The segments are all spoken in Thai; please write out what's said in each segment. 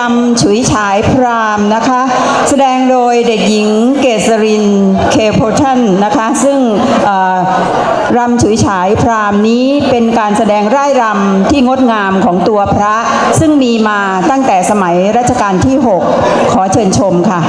รำฉุยฉายพรามนะคะ แสดงโดยเด็กหญิงเกษรินเคโพทันนะคะ ซึ่งรำฉุยฉายพรามนี้เป็นการแสดงร่ายรำที่งดงามของตัวพระ ซึ่งมีมาตั้งแต่สมัยรัชกาลที่ 6 ขอเชิญชมค่ะ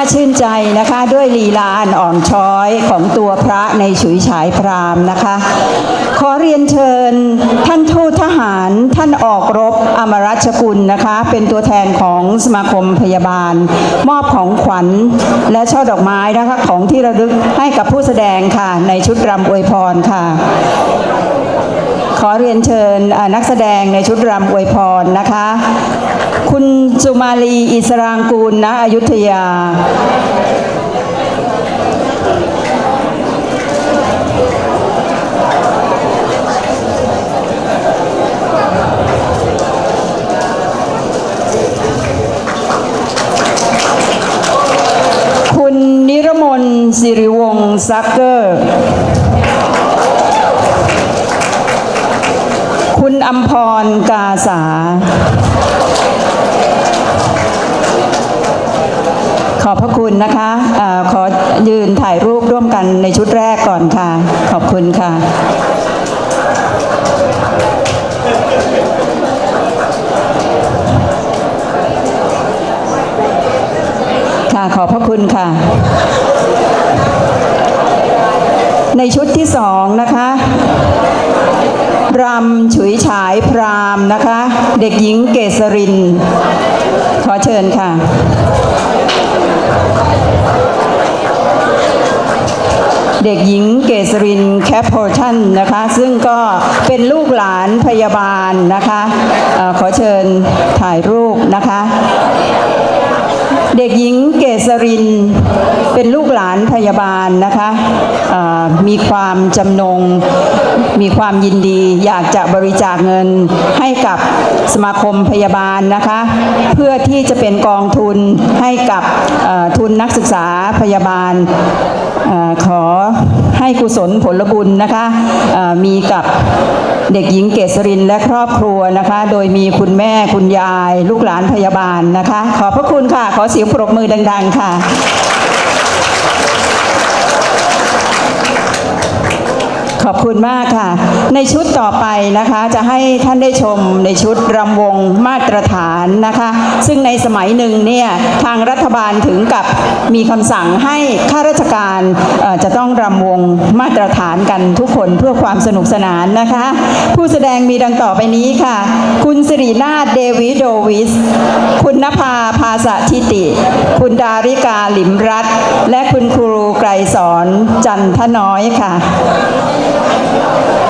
าชื่นใจนะคะด้วยลีลาอันอ่อนช้อยของตัวพระในฉุยฉายพรามนะคะ ขอเรียนเชิญท่านทูตทหารท่านออกรบอมรัชกุลนะคะ เป็นตัวแทนของสมาคมพยาบาล มอบของขวัญและช่อดอกไม้นะคะของที่ระลึกให้กับผู้แสดงค่ะ ในชุดรำอวยพรค่ะขอเรียนเชิญนักแสดงในชุดรำอวยพรนะคะ คุณสุมาลีอิสรางกูลนะอยุธยา คุณนิรมนสิริวงศ์ซักเกอร์ คุณอัมพรกาสา อบพระคุณนะคะอาขอยืนถ่ายรูปร่วมกันในชุดแรกก่อนค่ะ ขอบคุณค่ะค่ะขอบพระคุณค่ะ ในชุดที่สองนะคะรำฉุยฉายพรามนะคะ เด็กหญิงเกษริน ขอเชิญค่ะ เด็กหญิงเกษรินแคปโพชันนะคะ ซึ่งก็เป็นลูกหลานพยาบาลนะคะออขอเชิญถ่ายรูปนะคะ เด็กหญิงเกษรินเป็นลูกหลานพยาบาลนะคะมีความจำนง มีความยินดี อยากจะบริจาคเงินให้กับสมาคมพยาบาลนะคะ เพื่อที่จะเป็นกองทุนให้กับทุนนักศึกษาพยาบาลออขอ ให้กุศลผลบุญนะคะมีกับเด็กหญิงเกษรินและครอบครัวนะคะ โดยมีคุณแม่คุณยาย ลูกหลานพยาบาลนะคะ ขอบพระคุณค่ะ ขอเสียงปรบมือดัง ๆ ค่ะ อบคุณมากค่ะ ในชุดต่อไปนะคะจะให้ท่านได้ชมในชุดรำวงมาตรฐานนะคะ ซึ่งในสมัยหนึ่งเนี่ยทางรัฐบาลถึงกับมีคำสั่งให้ข้าราชการจะต้องรำวงมาตรฐานกันทุกคนเพื่อความสนุกสนานนะคะ ผู้แสดงมีดังต่อไปนี้ค่ะ คุณสิรินาถเดวิดโดวิส คุณนภาภาสะทิติ คุณดาริกาหลิมรัตและคุณครูไกรสอนจันทน้อยค่ะやった!